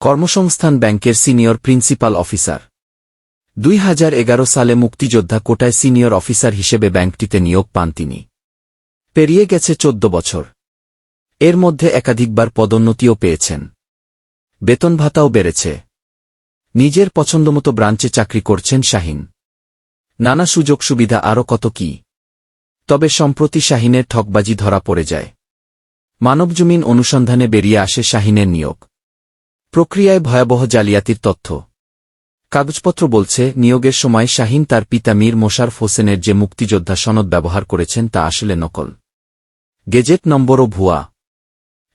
কর্মসংস্থান ব্যাংকের senior principal officer. দুই হাজার এগারো সালে মুক্তিযোদ্ধা কোটায় সিনিয়র অফিসার হিসেবে ব্যাংকটিতে নিয়োগ পান তিনি। পেরিয়ে গেছে চোদ্দ বছর। এর মধ্যে একাধিকবার পদোন্নতিও পেয়েছেন। বেতন ভাতাও বেড়েছে। নিজের পছন্দমতো ব্রাঞ্চে চাকরি করছেন শাহিন। নানা সুযোগ সুবিধা আরও কত কি? তবে সম্প্রতি শাহিনের ঠকবাজি ধরা পড়ে যায়। মানবজমিন অনুসন্ধানে বেরিয়ে আসে শাহিনের নিয়োগ। প্রক্রিয়ায় ভয়াবহ জালিয়াতির তথ্য। কাগজপত্র বলছে, নিয়োগের সময় শাহিন তার পিতা মীর মোশারফ হোসেনের যে মুক্তিযোদ্ধা সনদ ব্যবহার করেছেন তা আসলে নকল। গেজেট নম্বরও ভুয়া।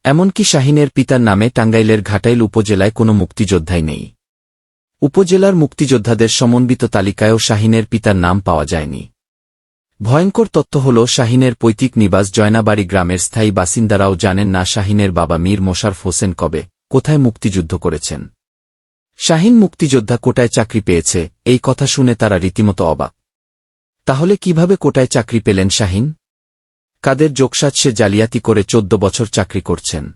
এমনকি শাহিনের পিতার নামে টাঙ্গাইলের ঘাটাইল উপজেলায় কোনো মুক্তিযোদ্ধাই নেই। উপজেলার মুক্তিযোদ্ধাদের সমন্বিত তালিকায়ও শাহিনের পিতার নাম পাওয়া যায়নি। ভয়ঙ্কর তথ্য হল, শাহিনের পৈতৃক নিবাস জয়নাবাড়ি গ্রামের স্থায়ী বাসিন্দারাও জানেন না শাহিনের বাবা মীর মোশারফ হোসেন কবে। কোথায় মুক্তিযুদ্ধ করেছেন? শাহিন মুক্তিযোদ্ধা কোটায় চাকরি পেয়েছে, এই কথা শুনে তারা রীতিমতো অবাক। তাহলে কীভাবে কোটায় চাকরি পেলেন শাহিন? কাদের যোগসাজ সে জালিয়াতি করে চোদ্দ বছর চাকরি করছেন?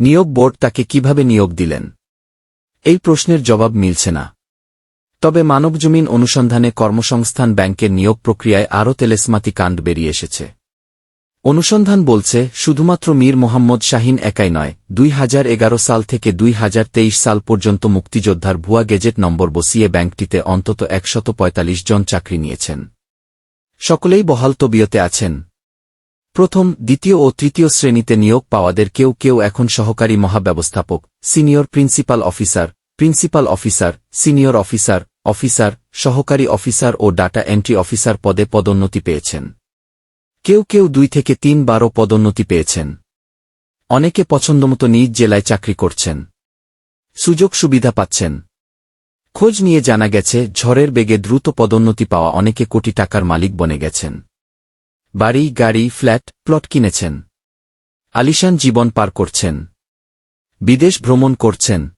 নিয়োগ বোর্ড তাকে কীভাবে নিয়োগ দিলেন? এই প্রশ্নের জবাব মিলছে না। তবে মানবজমিন অনুসন্ধানে কর্মসংস্থান ব্যাংকের নিয়োগ প্রক্রিয়ায় আরও তেলেসমাতি কাণ্ড বেরিয়ে এসেছে। অনুসন্ধান বলছে, শুধুমাত্র মীর মোহাম্মদ শাহিন একাই নয়, দুই সাল থেকে দুই হাজার তেইশ সাল পর্যন্ত মুক্তিযোদ্ধার ভুয়া গেজেট নম্বর বসিয়ে ব্যাংকটিতে অন্তত একশত জন চাকরি নিয়েছেন। সকলেই বহাল তবিয়তে আছেন। প্রথম, দ্বিতীয় ও তৃতীয় শ্রেণীতে নিয়োগ পাওয়াদের কেউ কেউ এখন সহকারী মহাব্যবস্থাপক, senior principal officer principal officer, senior officer officer, সহকারী অফিসার ও ডাটা এন্ট্রি অফিসার পদে পদোন্নতি পেয়েছেন। কেউ কেউ দুই থেকে তিন বারও পদোন্নতি পেয়েছেন। অনেকে পছন্দমতো নিজ জেলায় চাকরি করছেন। সুযোগ সুবিধা পাচ্ছেন। খোঁজ নিয়ে জানা গেছে, ঝড়ের বেগে দ্রুত পদোন্নতি পাওয়া অনেকে কোটি টাকার মালিক বনে গেছেন। বাড়ি, গাড়ি, ফ্ল্যাট, প্লট কিনেছেন। আলিশান জীবন পার করছেন। বিদেশ ভ্রমণ করছেন।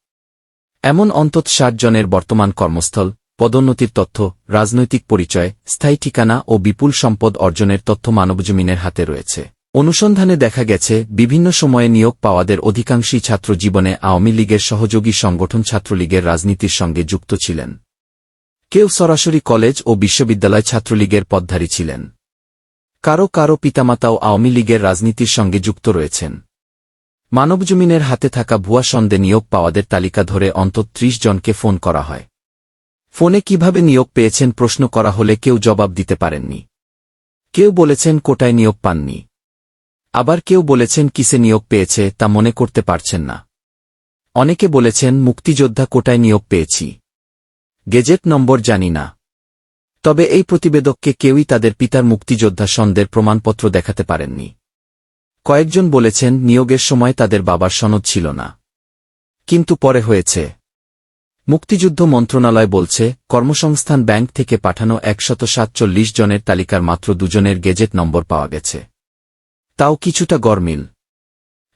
এমন অন্তত ষাট জনের বর্তমান কর্মস্থল। পদোন্নতির তথ্য, রাজনৈতিক পরিচয়, স্থায়ী ঠিকানা ও বিপুল সম্পদ অর্জনের তথ্য মানবজমিনের হাতে রয়েছে। অনুসন্ধানে দেখা গেছে, বিভিন্ন সময়ে নিয়োগ পাওয়াদের অধিকাংশই ছাত্র জীবনে আওয়ামী লীগের সহযোগী সংগঠন ছাত্রলীগের রাজনীতির সঙ্গে যুক্ত ছিলেন। কেউ সরাসরি কলেজ ও বিশ্ববিদ্যালয় ছাত্রলীগের পদধারী ছিলেন। কারও কারও পিতামাতাও আওয়ামী লীগের রাজনীতির সঙ্গে যুক্ত রয়েছেন। মানবজমিনের হাতে থাকা ভুয়া সন্দে নিয়োগ পাওয়াদের তালিকা ধরে অন্তত ত্রিশ জনকে ফোন করা হয়। ফোনে কীভাবে নিয়োগ পেয়েছেন প্রশ্ন করা হলে কেউ জবাব দিতে পারেননি। কেউ বলেছেন কোটায় নিয়োগ পাননি। আবার কেউ বলেছেন কিসে নিয়োগ পেয়েছে তা মনে করতে পারছেন না। অনেকে বলেছেন মুক্তিযোদ্ধা কোটায় নিয়োগ পেয়েছি। গেজেট নম্বর জানি না। তবে এই প্রতিবেদককে কেউই তাদের পিতার মুক্তিযোদ্ধা সন্দের প্রমাণপত্র দেখাতে পারেননি। কয়েকজন বলেছেন নিয়োগের সময় তাদের বাবার সনদ ছিল না। কিন্তু পরে হয়েছে। মুক্তিযুদ্ধ মন্ত্রণালয় বলছে, কর্মসংস্থান ব্যাংক থেকে পাঠানো একশত সাতচল্লিশ জনের তালিকার মাত্র দুজনের গেজেট নম্বর পাওয়া গেছে। তাও কিছুটা গরমিল।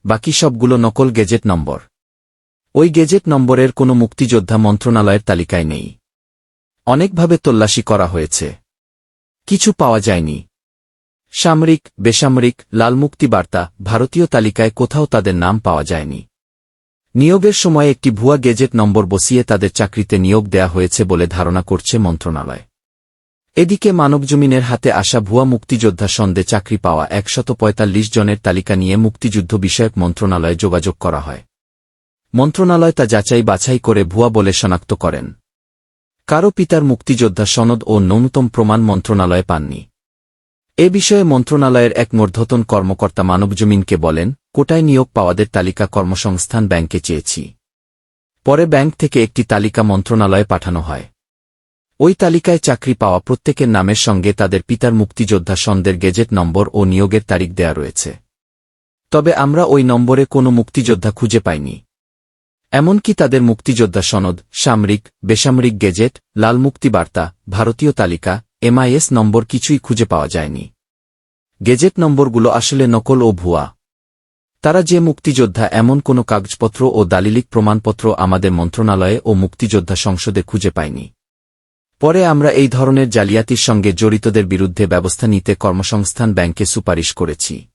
বাকি সবগুলো নকল গেজেট নম্বর। ওই গেজেট নম্বরের কোনো মুক্তিযোদ্ধা মন্ত্রণালয়ের তালিকায় নেই। অনেকভাবে তল্লাশি করা হয়েছে। কিছু পাওয়া যায়নি। সামরিক, বেসামরিক, লালমুক্তি বার্তা, ভারতীয় তালিকায় কোথাও তাদের নাম পাওয়া যায়নি। নিয়োগের সময় একটি ভুয়া গেজেট নম্বর বসিয়ে তাদের চাকরিতে নিয়োগ দেয়া হয়েছে বলে ধারণা করছে মন্ত্রণালয়। এদিকে মানবজমিনের হাতে আসা ভুয়া মুক্তিযোদ্ধা সন্দে চাকরি পাওয়া একশত জনের তালিকা নিয়ে মুক্তিযুদ্ধ বিষয়ক মন্ত্রণালয়ে যোগাযোগ করা হয়। মন্ত্রণালয় তা যাচাই বাছাই করে ভুয়া বলে শনাক্ত করেন। কারও পিতার মুক্তিযোদ্ধা সনদ ও ন্যূনতম প্রমাণ মন্ত্রণালয়ে পাননি। এ বিষয়ে মন্ত্রণালয়ের এক মূর্ধতন কর্মকর্তা মানবজমিনকে বলেন কোটায় নিয়োগ পাওয়াদের তালিকা কর্মসংস্থান ব্যাংকে চেয়েছি। পরে ব্যাংক থেকে একটি তালিকা মন্ত্রণালয়ে পাঠানো হয়। ওই তালিকায় চাকরি পাওয়া প্রত্যেকের নামের সঙ্গে তাদের পিতার মুক্তিযোদ্ধা সন্দের গেজেট নম্বর ও নিয়োগের তারিখ দেয়া রয়েছে। তবে আমরা ওই নম্বরে কোনো মুক্তিযোদ্ধা খুঁজে পাইনি। এমনকি তাদের মুক্তিযোদ্ধা সনদ, সামরিক, বেসামরিক গেজেট, লাল মুক্তি বার্তা ভারতীয় তালিকা, এমআইএস নম্বর কিছুই খুঁজে পাওয়া যায়নি। গেজেট নম্বরগুলো আসলে নকল ও ভুয়া। তারা যে মুক্তিযোদ্ধা এমন কোনো কাগজপত্র ও দালিলিক প্রমাণপত্র আমাদের মন্ত্রণালয়ে ও মুক্তিযোদ্ধা সংসদে খুঁজে পায়নি। পরে আমরা এই ধরনের জালিয়াতির সঙ্গে জড়িতদের বিরুদ্ধে ব্যবস্থা নিতে কর্মসংস্থান ব্যাংকে সুপারিশ করেছি।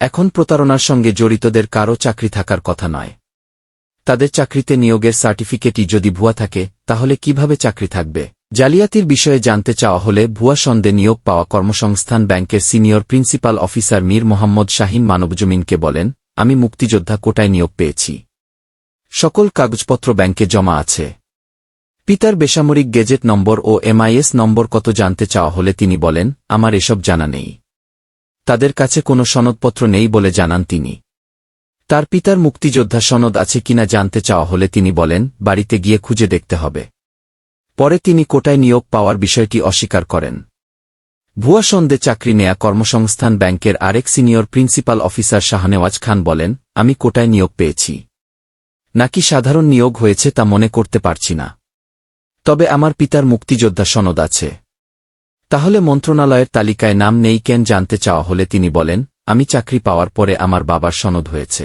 এখন প্রতারণার সঙ্গে জড়িতদের কারও চাকরি থাকার কথা নয়। তাদের চাকরিতে নিয়োগের সার্টিফিকেটই যদি ভুয়া থাকে, তাহলে কীভাবে চাকরি থাকবে? জালিয়াতির বিষয়ে জানতে চাওয়া হলে ভুয়া সন্দে নিয়োগ পাওয়া কর্মসংস্থান ব্যাংকের senior principal officer Mir Mohammad Shahin মানবজমিনকে বলেন, আমি মুক্তিযোদ্ধা কোটায় নিয়োগ পেয়েছি। সকল কাগজপত্র ব্যাংকে জমা আছে। পিতার বেসামরিক গেজেট নম্বর ও এমআইএস নম্বর কত জানতে চাওয়া হলে তিনি বলেন, আমার এসব জানা নেই। তাদের কাছে কোনো সনদপত্র নেই বলে জানান তিনি। তার পিতার মুক্তিযোদ্ধা সনদ আছে কিনা জানতে চাওয়া হলে তিনি বলেন, বাড়িতে গিয়ে খুঁজে দেখতে হবে। পরে তিনি কোটায় নিয়োগ পাওয়ার বিষয়টি অস্বীকার করেন। ভুয়া সন্দে চাকরি নেয়া কর্মসংস্থান ব্যাংকের আরেক senior principal officer Shahnewaz Khan বলেন, আমি কোটায় নিয়োগ পেয়েছি। নাকি সাধারণ নিয়োগ হয়েছে তা মনে করতে পারছি না। তবে আমার পিতার মুক্তিযোদ্ধা সনদ আছে। তাহলে মন্ত্রণালয়ের তালিকায় নাম নেই কেন জানতে চাওয়া হলে তিনি বলেন, আমি চাকরি পাওয়ার পরে আমার বাবার সনদ হয়েছে।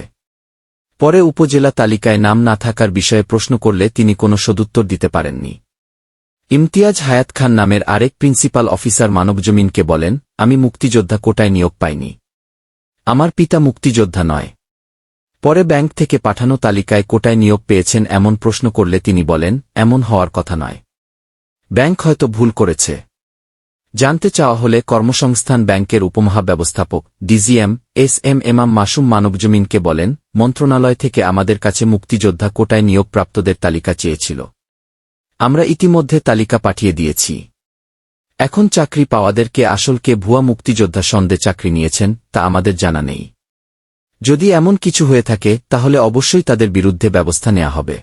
পরে উপজেলা তালিকায় নাম না থাকার বিষয়ে প্রশ্ন করলে তিনি কোনো সদুত্তর দিতে পারেননি। ইমতিয়াজ হায়াত খান নামের আরেক প্রিন্সিপাল অফিসার মানবজমিনকে বলেন, আমি মুক্তিযোদ্ধা কোটায় নিয়োগ পাইনি। আমার পিতা মুক্তিযোদ্ধা নয়। পরে ব্যাংক থেকে পাঠানো তালিকায় কোটায় নিয়োগ পেয়েছেন এমন প্রশ্ন করলে তিনি বলেন, এমন হওয়ার কথা নয়। ব্যাংক হয়তো ভুল করেছে। জানতে চাওয়া হলে কর্মসংস্থান ব্যাংকের উপমহাব্যবস্থাপক, ডিজিএম এস এম এমাম মাসুম মানবজমিনকে বলেন, মন্ত্রণালয় থেকে আমাদের কাছে মুক্তিযোদ্ধা কোটায় নিয়োগপ্রাপ্তদের তালিকা চেয়েছিল। আমরা ইতিমধ্যে তালিকা পাঠিয়ে দিয়েছি। এখন চাকরি পাওয়াদেরকে আসলকে ভুয়া মুক্তিযোদ্ধা সন্দে চাকরি নিয়েছেন, তা আমাদের জানা নেই। যদি এমন কিছু হয়ে থাকে, তাহলে অবশ্যই তাদের বিরুদ্ধে ব্যবস্থা নেওয়া হবে।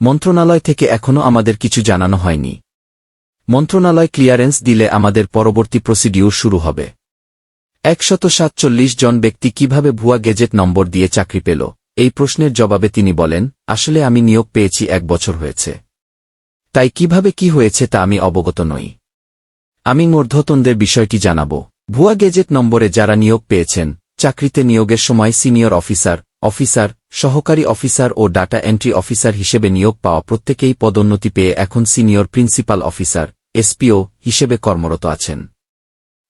মন্ত্রণালয় থেকে এখনও আমাদের কিছু জানানো হয়নি। মন্ত্রণালয় ক্লিয়ারেন্স দিলে আমাদের পরবর্তী প্রসিডিউর শুরু হবে। একশত সাতচল্লিশ জন ব্যক্তি কীভাবে ভুয়া গেজেট নম্বর দিয়ে চাকরি পেল, এই প্রশ্নের জবাবে তিনি বলেন, আসলে আমি নিয়োগ পেয়েছি এক বছর হয়েছে। তাই কীভাবে কি হয়েছে তা আমি অবগত নই। আমি মূর্ধতনদের বিষয়টি জানাব। ভুয়া গেজেট নম্বরে যারা নিয়োগ পেয়েছেন, চাকরিতে নিয়োগের সময় সিনিয়র অফিসার অফিসার, সহকারী অফিসার ও ডাটা এন্ট্রি অফিসার হিসেবে নিয়োগ পাওয়া প্রত্যেকেই পদোন্নতি পেয়ে এখন সিনিয়র প্রিন্সিপাল অফিসার, এসপিও হিসেবে কর্মরত আছেন।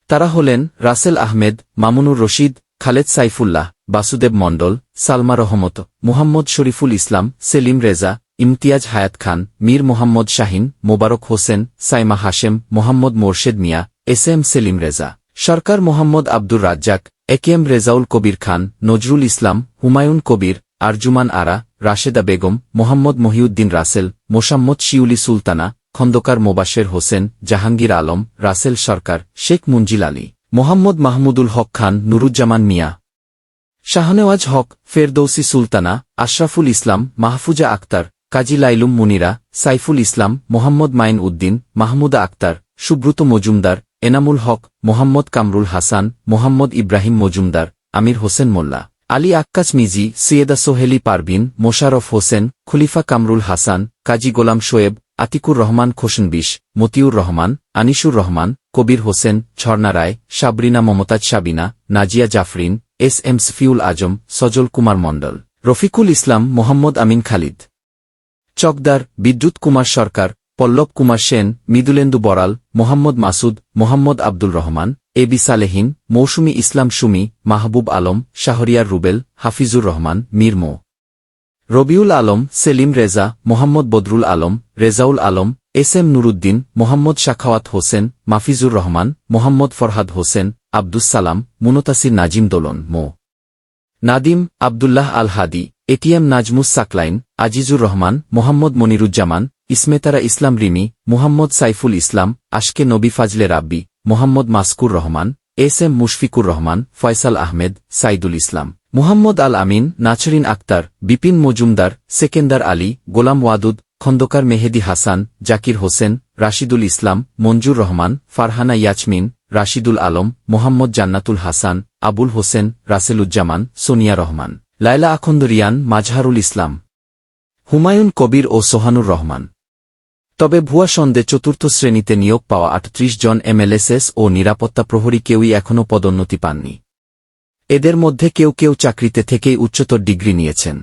তারা হলেন রাসেল আহমেদ, মামুনুর রশিদ, খালেদ সাইফুল্লাহ, বাসুদেব মণ্ডল, সালমা রহমত, Muhammad Shariful Islam, Selim Reza Imtiaz Hayat Khan, Mir Mohammad Shahin, Mobarak Hossain, Saima Hashem, Mohammad Morshed Mia, S M Selim Reza, Sarkar Mohammad Abdur Razzak AKM Rezaul Kabir Khan, Nazrul Islam, Humayun Kabir, Arjuman Ara, Rasheda Begum, Mohammad Mohiuddin Rasel Mosammat Shiuli Sultana, Khandakar Mobasher Hossain, Jahangir Alam, Rasel Sarkar, Sheikh Munjil Ali, Mohammad Mahmudul Haque Khan, Nuruzzaman Mia. Shahnewaz Haque, Ferdousi Sultana, Ashraful Islam, Mahfuza Akter Kazi Lailum Munira, Saiful Islam, Mohammad Main Uddin, Mahmuda Akter, Subrata Majumder, Enamul Haque, Mohammad Kamrul Hasan, Mohammad Ibrahim Majumder, Amir Hossain Molla, Ali Akkas Miji, Syeda Soheli Parvin Mosharraf Hossain, Khalifa Kamrul Hasan, Kazi Golam Shoaib, Atiqur Rahman Khoshnobish Motiur Rahman, Anisur Rahman, Kabir Hossain, Jharna Roy, Sabrina Momtaz Sabina, Nazia Jafrin, S M Safiul Azam, Sajal Kumar Mondal, Rafiqul Islam, Mohammad Amin Khalid. Chakdar, Bidyut Kumar Sarkar, Pallab Kumar Sen, Mridulendu Baral Mohammad Masud, Mohammad Abdul Rahman, A B Salehin, Mousumi Islam Sumi, Mahbub Alam, Shahriar Rubel, Hafizur Rahman, Mir Md. Rabiul Alam, Selim Reza, Mohammad Badrul Alam, Rezaul Alam, S M Nuruddin, Mohammad Shakhawat Hossain, Mafizur Rahman, Mohammad Farhad Hossain, Abdus Salam, Muntasir Nazim Dolon, Md. Nadim, Abdullah Al Hadi ATM Nazmus Saqlain, Azizur Rahman, Mohammad Moniruzzaman Ismetara Islam Rimi, Muhammad Saiful Islam, Ashke Nabi Fazle Rabbi, Mohammad Maskur Rahman, S M Mushfiqur Rahman, Faisal Ahmed, Saidul Islam. Muhammad Al Amin, Nasrin Akter, Bipin Majumder, Sekender Ali, Golam Wadud, Khandakar Mehedi Hasan, Zakir Hossain, Rashidul Islam, Manzur Rahman, Farhana Yasmin, Rashidul Alam, Mohammad Jannatul Hasan, Abul Hossain, Raseluzzaman, Sonia Rahman. Laila আখন্দরিয়ান Mazharul Islam. Humayun Kabir ও সোহানুর রহমান। তবে ভুয়া সন্দে চতুর্থ শ্রেণীতে নিয়োগ পাওয়া আটত্রিশ জন MLSS ও নিরাপত্তা প্রহরী কেউই এখনও পদোন্নতি পাননি। এদের মধ্যে কেউ কেউ চাকরিতে থেকেই উচ্চতর ডিগ্রি নিয়েছেন।